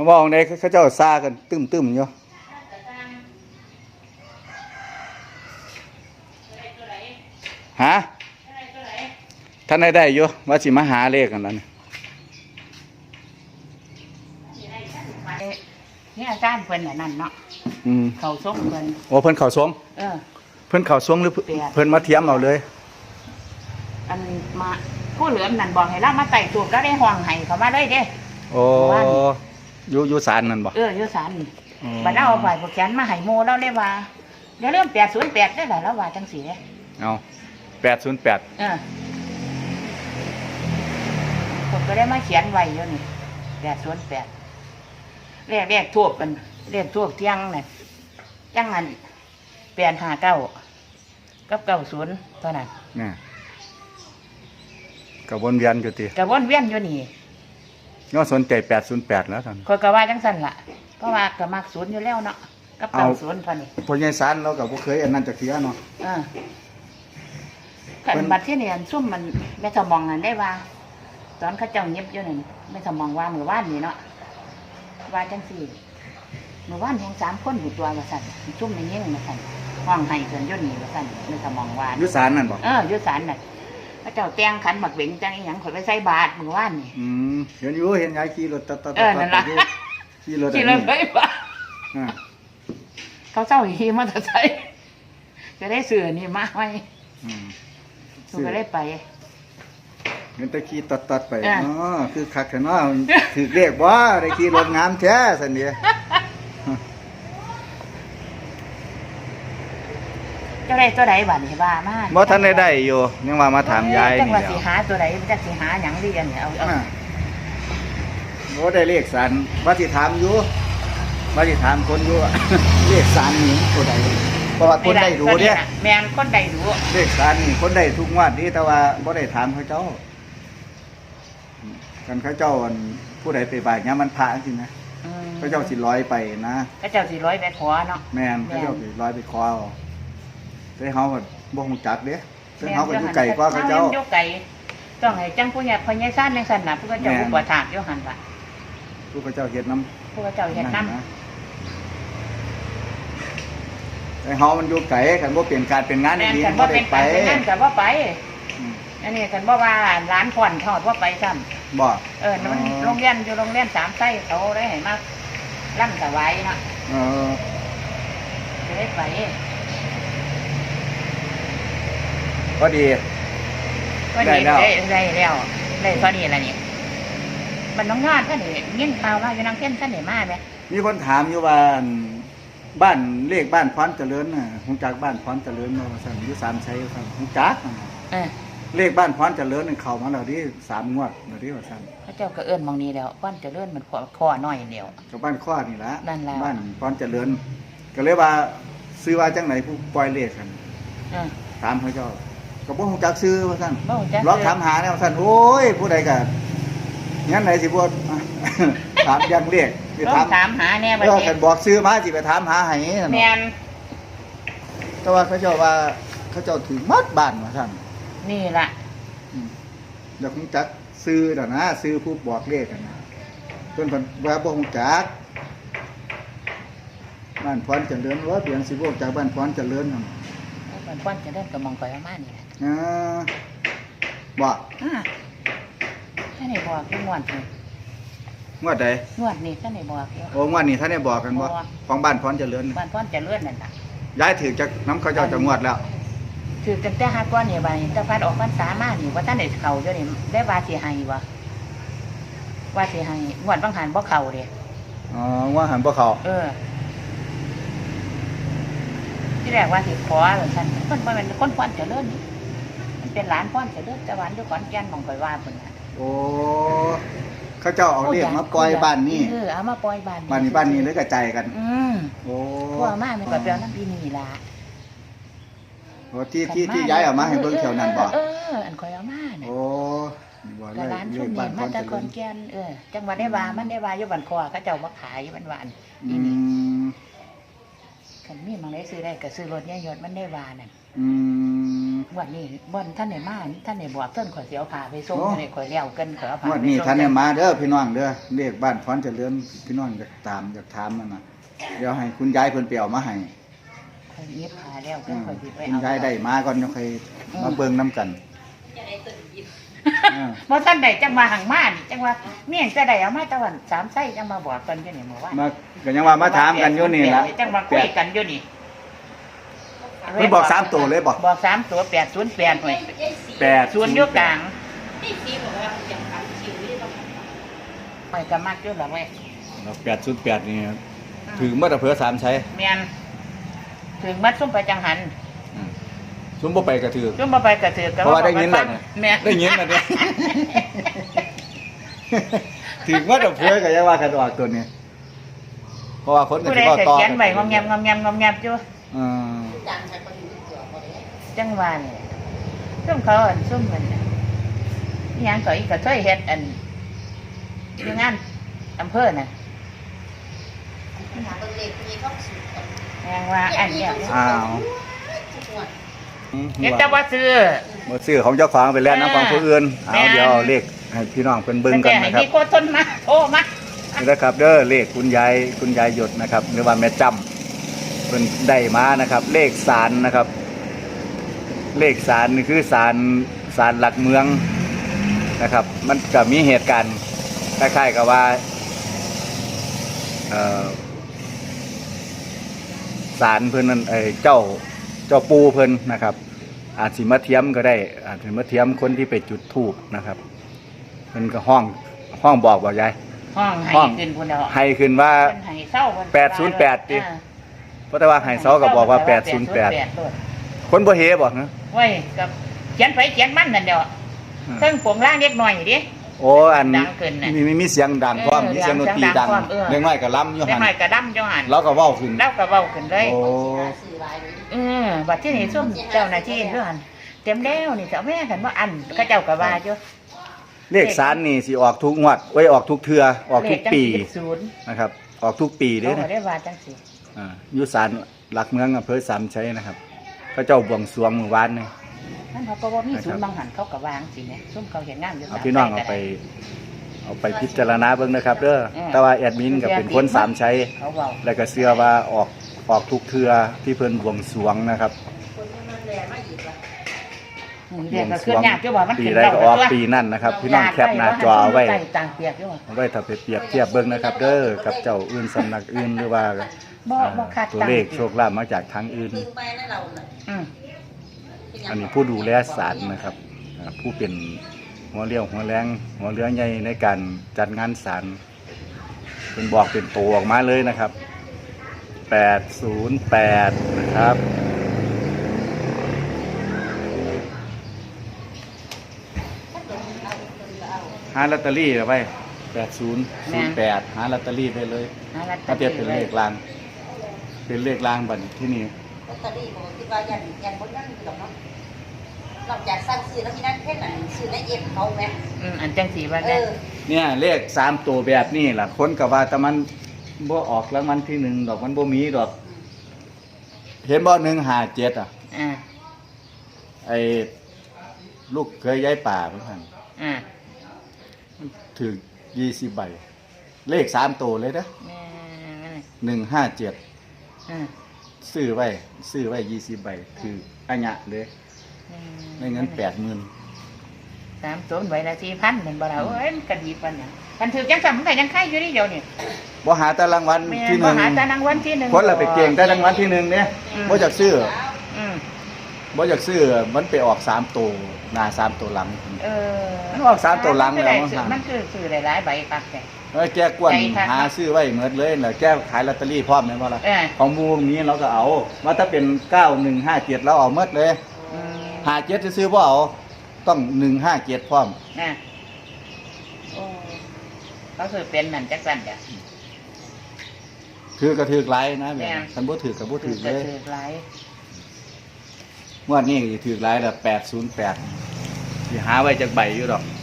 เขาบอกในเขาเจ้าซากันตึมตึมๆอยู่ฮะท่านได้ได้อยู่ว่าสิมาหาเลขกันแล้วนี่นี่อาจารย์เพิ่นน่ะนั่นเนาะอืมเขาส่งเพิ่นโอ้เพิ่นเข่าสวงเออเพิ่นเข่าสวงหรือแปดเพิ่นมาเทียมเอาเลย อันมาผู้เหลือมนั่นบอกให้เรามาไต่ตัวก็ได้ห้องให้เขามาเลยเด้โอ้ อยู่อยู่ศาลนั่นบ่เอออยู่ศาลอ๋อบัดเราเอาฝ่ายพวกแขนมาให้โมเราเลยว่าเดี๋ยวเริ่ม808ได้ล่ะแล้วว่าจังซี่เด้เอาแปดศูนย์แปดเออผมก็ได้มาเขียนไว้อยู่นี่808เลขเลขทูบกันเลขทูบเที่ยงน่ะจังนั้น859กับ90เท่านั้นเนี่ยกระวนเวียนอยู่ติก็วนเวียนอยู่นี่ ย้อนสนใจแปดศูนย์แปดแล้วท่าน คอยก็ว่าจังสั่นล่ะเพราะว่าก็มักศูนย์อยู่แล้วเนาะกับเอาเก่าศูนย์พอนี่พอใหญ่ศาลเราก็บ่เคยอันนั้นจักเทียเนาะ เออขันเพิ่น บัดที่นี่อันซุ่มมันแม่สมองนั่นได้ว่า ตอนเขาเจ้าเงียบอยู่นั่นแม่สมองว่ามือว่านนี่เนาะว่าจังสี่มือว่านแห่งสามคนอยู่ตัวว่าสั่นซุ่มในยิ่งมาสั่นห้องให้เกินอยุ่นนี่ว่าสั่นแม่สมองว่า อยู่ศาลนั่นบ่เอออยุสานน่ะ พระเจ้าแต่งขันหมักเบ่งจังอีหยังข่อยไปใส่บาตรมือว่านนี่อืมเห็นอยู่เห็นยายขี่รถตัดตัดเออนั่นล่ะอยู่ขี่รถที่อันเรานี้ไปบาตรอ่าเขาเจ้าขี่มอเตอร์ไซค์จะได้เสือนี่มาไว้อืมหนูก็ได้ไป เห็นแตะขี่ตัดตัดๆไปอ่า อ๋อคือคักแท้เนาะถือเลขบ่ได้ขี่รถงามแท้ซั่นเด้เจ้า ได้ตัวใดบัดนี่บ้ามาบ่ทันได้ได้อยู่ยังว่ามาถามยายจังนี่ว่าแหล้สิวหาตัวใดจักสิหาหยังเรียนเนี่ยเอาเอาอ่าบ่ได้เลขสันว่าสิถามอยู่ว่าสิถามคนอยู่ เลขสันนี่ตัวใดเพราะว่าคนได้รู้เด้ตัวะแม่นคนได้รู้เลขสันนี่คนได้ทุกงวดนี่แต่ว่าบ่ได้ถามเขาเจ้ากันเขาเจ้าอันผู้ใดไปบ่ายยามมันพระจริงนะอืมเขาเจ้าสิร้อยไปนะเขาเจ้าสิร้อยไปขอเนาะแม่นเขาเจ้าสิร้อยไปคอเอา แต่เฮาก็บ่ฮู้จักเด้ซึ่งเฮาก็อยู่ไกลกว่าเขาเจ้าอยู่ไกลต้องให้จังผู้ใหญ่พ่อใหญ่ซ่านจังซั่นน่ะผู้เขาเจ้าแม่นอุปถากอยู่หั่นล่ะผู้เขาเจ้าเฮ็ดนำผู้เขาเจ้าเฮ็ดนำะแต่เฮามันอยู่ไกลคันบ่เป็นการเป็นงานแม่นดีกันๆบ่บ่ได้เป็นไปไปนั่นก็บ่ไปอืมอันนี้กันบ่ว่าร้านพ่อนทอดบ่ไปซ้ำบ่เออมันโรงเรียนอยู่โรงเรียนสามไส้เขาได้ให้มาลั่นถวายเนาะเออจะได้ไป พอดี ก็ได้ดีแล้วได้ได้แล้วได้พอดีแล้วนี่มันน้องงานท่านนี่ยินข่าวว่าอยู่นางเพี้ยนท่านนี่มาไหมมีคนถามอยู่ว่าอั่นบ้านเลขบ้านพรเจริญน่ะฮู้จักบ้านพรเจริญบ่ว่าซั่นอยู่สามชัยว่าซั่นฮู้จักน่ะเออเลขบ้านพรเจริญนี่เข้ามาแล้วดิสามงวดแล้วดิว่าซั่นพระเจ้าก็เอื้อนมองนี้แล้วป้อนเจะเลื่อนมันขอข้อน้อยเดียวก็บ้านข้อนี่ล่ะนั่นแหละบ้านพรเจริญ ก็เลยว่าซื้อว่าจังไหนผู้ปล่อยเลขกันเออถามเขาเจ้า ก็บ่ฮู้จักซื้อว่าซั่นบ่รู้จักลองถามหาแนวซั่นโอ้ยผู้ใดก็งั้นไหนสิบ่ ถามอยังเรียกไปลอถางมถามหาแน่บัดเออนี้กันบอกซื้อมาสิไปถามหาให้นั่นแมเนาะนแต่ว่าเขาเจ้าว่าเขาเจ้าถือมัดบ้านว่าซั่นนี่ล่ะอืมเดี๋ยวคงจักซื้อดอกนะซื้อผู้บอกเลขกันนะเพิ่นเพิ่นว่าบ่ฮู้จักบ้านพรเจริญว่าเปลี่ยนสิบ่จากบ้านพรเจริญนั่น มันป้อนเจะเลื่อนก็มองไปประมาณนี้แหละ อ่าบ่อ่าท่านไหนบอกที่งวดนี่งวดใดงวดนี่ท่านไหนบอกอยู่โอ้งวดนี้ท่านได้บอกกันบ่บ่ของบ้านพรเจริญบ้านป้อนเจะเลื่อนนั่นล่ะย้ายถือจากน้ำเขาเจ้าจังหวัดแล้วถือตั้งแต่ฮักก้อนนี่บานี่แต่พัดออกพรรษามานี่ว่าท่านได้เข้าอยู่นี่ได้ว่าสิให้บ่ว่าสิให้งวดบางหันบ่เข้าเด้อ๋อว่าหันบ่เขาเออ ที่แรกว่าสิขอว่าซั่นเพิ่นบ่แม่นคนป้อนเจะเลื่อนนี่มัน เป็นหลานป้อนเจะเลื่อนแต่หวานอยู่ขอนแก่นหมองข่อยว่าเพิ่นน่ะโอ้เขาเจ้าเอาเรียกมาปล่อยบ้านนี้เออเอามาปล่อยบ้านบ้านนี้บ้านนี้เลยกระจายกัน อืมโอ้ทั่วมามันก็เปรียวน้ำพี่นี่ล่ะโอ้ที่ที่ที่ย้ายออกมาให้เบิ่งแถวนั้นบ่เอออันข่อยเอามาน่ะโอ้นี่บ่เลก็ยร้านเลชุยมบ้านี้นพมารจากเจขริอนญแก่นเออจังหวัดได้ว่ามันได้ว่าอยู่บ้านคอเขาเจ้ามาขายอยู่บ้านหวานอือีนี่มคันมีมังได้ซื้อได้ก็ซื้อรถเนี่ยยศมันได้ว่านั่นอืม วันนี้บ่นท่านไหนมาท่านไหนบอกท่านข่อยสิเอาผ้าไปส่งโอ้ ท่านไหนข่อยเลี้ยวกันข่อยเอาผ้างวดไปนี้ส่งท่านเนี่ยมาเด้อพี่น้องเด้อเรียกบ้านพรเจริญพี่น้องอยากตามอยากถามมันน่ะเดี๋ยวให้คุณยายเพิ่นไปเอามาให้ข่อยเย็บผ้าแล้วอืกันมข่อยสิไปคุณเอายายได้มาก่อนเดี๋ยวค่อยมาเบิ่งนํกัน อ่า บ่ท่านใดจังมาหังมานี่จังว่าเมี่ยงจะได้เอามาตะวันสามไส้จังมาบอกกันอยู่นี่เมื่อวานมาก็ยังว่ามาถามกันอยู่นี่ล่ะจังมาคุยกันอยู่นี่ เพิ่นบอกสามตัวเลยบอกบอกสามตัวแปดศูนย์แปดหน่วยแปดศูนย์อยู่กลางนี่ซีบอกว่าจะทำคิวนี่ต้องข่อยก็มักอยู่ละเว้ยแปดศูนย์แปดนี่ถึงเมื่อตะเพือสามใช้เมียนถึงมัดซุ่มไปจังหันอืมซุมบ่ไปกระถือซุ่มมาไปกระเถือกเพราะว่าได้ยินแล้วเนี่ยแม่นได้ยินแล้วเนี่ยถึงเมื่อตะเพือก็ยังว่ากันออกตัวนี้เพราะว่าคนก็ผู้สิใดเว้าเคยต่อเขียนไว้งอมแงมงอมแงมงอมแงมอยู่ อืมจานใช้คนอยู่ตัวหมดเลยจังหวะนี่ซุ่มเขาอันซุ่มมันน่ะอิหยังก็อีกก็ช่วยเฮ็ดอันอยู่งานอำเภอน่ะหาตัวเล็กมีข้อสูงแม่งว่าอันเนี้ยอ้าวทุกวันอืมเฮ็ดแต่ว่าซื้อ บ่ซื้อของเจ้าของไปแล้วนะของผู้อื่นแม่เอาน เดี๋ยวเอาเลขให้พี่น้องเพิ่นเบิ่งกันแต่ให้นะครับมีโคตนมาโทรมา นี่นะครับเด้อเลขคุณยายคุณยายหยดนะครับหรือว่าแม่จำ เพิ่นได้มานะครับ เลขสารนะครับ เลขสารนี่คือสารสารหลักเมืองนะครับ มันก็มีเหตุการณ์คล้ายๆกับว่าเอ่อสารเพิ่นนั่นเอ้ยเจ้าเจ้าปูเพิ่นนะครับ อาจสิมาเทียมก็ได้ อาจสิมาเทียมคนที่ไปจุดธูปนะครับเพิ่นก็ห้องห้องบอกบอกยายห้องให้ห้องขึ้นพุ่นแล้วให้ขึ้นว่าเพิ่นให้เศร้าเพิ่นแปดศูนย์แปดดิอ่า เพราะแต่ว่าไฮเซาก็บอกว่าเศร้808โลดคนบ่เฮบอกนะไว้กับเขียนไปเขียนมันนั่นเดียวเครื่องปวงล่างเล็กน้อยดิโอ้อันดังเกินน่ะมีมีมีเสียงดังพร้อมเออมีเสียงดนตรีเสียงดัดังงพร้อมเออเล็กน้อยก็ล้ำอยู่เล็กหั่นน้อยกระดำจังหันเราก็เว้าขึ้นแล้วก็เว้าขึ้นเลยโอ้สื่อลายเลยเออบัดที่นี่ซุ่มเจ้าหน้าที่เพื่อนเต็มแล้วนี่เจ้าแม่กันว่าอันเขาเจ้าก็ว่าอยู่เลขสารนี่สิออกทุกงวดไว้ยออกทุกเทือออกทุกปีเลขจังสิศูนย์นะครับ ออกทุกปีเด้เขาอก็นะได้ว่าจังสิ อ่าอยู่ศาลหลักเมืองอำเภอสามชัยนะครับเขาเจ้าบวงสรวงเมื่อวานนี่ นั่นเขาก็ว่ามีศูนย์บางหันเขาก็วางสิแม่ซุ่มเขาเห็นงานอยู่เอาสามพี่น้องไร่เอาก็ไปด้เอาไปพิจารณาเบิ่งนะครับเด้อเออแต่ว่าแอดมินก็เป็นคนสามชัยเขาเว้าแล้วก็เชื่อว่าออกออกทุกเทือที่เพิ่นบวงสรวงนะครับคนมันแรงมาอีกละอืมเด็กก็ขึ้นยากอยู่ว่ามันปีขึ้นใดแล้วก็ออกปีนั่นนะครับ พี่น้องแคปหน้าจอเอาไว้ใต่างเปียกอยู่ว่า เอาไว้ถ้าไปเปรียบเทียบเบิ่งนะครับ เด้อกับเจ้าอื่นสำนักอื่นหรือว่า บ่อ่าบ่คาดตัวตั้งเลขโชคลาภมาจากทางอื่นดึงไปนั่นเราน่ะอืมอันนี้ผู้ดูแลศาลนะครับอ่าผู้เป็นหัวเรี่ยวหัวแรงหัวเรือใหญ่ในการจัดงานศาลเป็นบอกเป็นตัวออกมาเลยนะครับ 808 นะครับ หาลอตเตอรี่เอาไว้8008 หาลอตเตอรี่ไปเลยนั่นล่ะถ้าเทียบเป็นเลขราง เป็นเลขรางบัดนที่นี่ลอตเตอรี่บอกคิดว่ายันยันบนนั่นหรอกเนาะนอกจากสั่งซื้อแล้วมีนั่นแค่ไหนซื้อในเอ็มเขาไหมอืมอันจังสีว่าเอได้อเนี่ยเลขสามตัวแบบนี้ล่ะคนกับว่าแต่มันบ่ออกแล้วมันที่หนึ่งดอกมันบ่มีดอก เห็นบ่หนึ่งหาเจ็ดอะ อ่าไอ้ลูกเคยย้ายป่าเพื่อนอ่าถือยี่สิบใบ เลขสามตัวเลยนะแม่นหนึ่งห้าเจ็ด อ่าซื้อไว้ซื้อไว้ยี่สิบใบคืออัญญะเลยได้เงินแปดหมื่นสามตัวใบละสี่พันเป็นบ่ล่ะเอ้ยมันกระดีปานเนี่ยคันถือจังซั่นมันก็ยังไข่อยู่นี่เดียวนี่บ่หาแต่รางวัลแม่ที่นหบ่นึ่งหาแต่รางวัลที่หนึ่ง คนละไปเก่งแต่รางวัลที่หนึ่งเนี่ยอืม บ่จากซื้ออืมบ่อยากซื้อมันไปออกสามตัวหน้าสามตัวหลัง เออมันออกสามตัวหลังแล้ว มัมันนคือหามันคือซื้อหลายๆใบครับแต่ เอ้ยแก้กวนใจค่ะหาซื้อไว้เหมือนเลยแล้วแก้ขายลอตเตอรี่พร้อมแม่นบ่ล่ะเออ ของหมูนี้เราก็เอาว่าถ้าเป็น9157เราเอาหมดเลยอืม57ซื้อๆบ่เอาต้อง157พร้อมนะโอ้เขาคือเป็นนั่นจักซั่นจ้ะ ถือกระถือหลายนะแบบแม่นคันบ่ถือก็บ่ถือก็เลยถือหลายงวดนี้ก็สิถือหลายละ808สิหาไว้จักใบอยู่ดอกไว้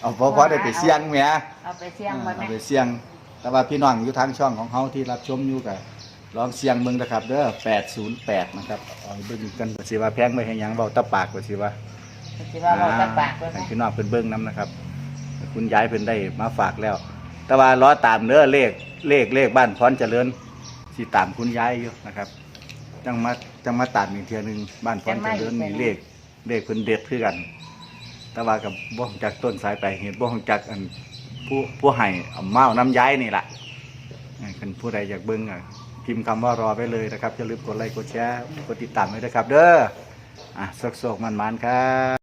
เอาพอพอได้ไปเสี่ยงแหมเอาไปเสี่ยงบ่เอาแม่ไปเสี่ยง แต่ว่าพี่น้องอยู่ทางช่องของเขาที่รับชมอยู่กับลองเสียงเบิ่งนะครับเด้อ808นะครับเอาเบิ่งกันว่าสิว่าแพงไปให้หยังเว้าตะปากว่าสิว่า สิว่าเราจะปากเพิ่นให้นะพี่น้องเพิ่นเบิ่งนํนะครับ คุณยายเพิ่นได้มาฝากแล้ว แต่ว่าล้อตามเด้อเลขเลขเลขบ้านพรเจริญสิตามคุณยายอยู่นะครับ จังมาจังมาตามอีกเทียหนึงบ้านพรเจริญนี่เลข เลขเพิ่นเด็ดคือกัน แต่ว่ากับบ่วงจากต้นสายไปเหตุบ่วงจากอันผู้ผู้ให้เอาเมาน้ำย้ายนี่แหละเอ้ยคันผู้ใดอยากเบิ้งอะพิมพ์คำว่ารอไปเลยนะครับอย่าลืมกดไลค์กดแชร์กดติดตามไว้นะครับ เด้ออะสกๆมันๆครับ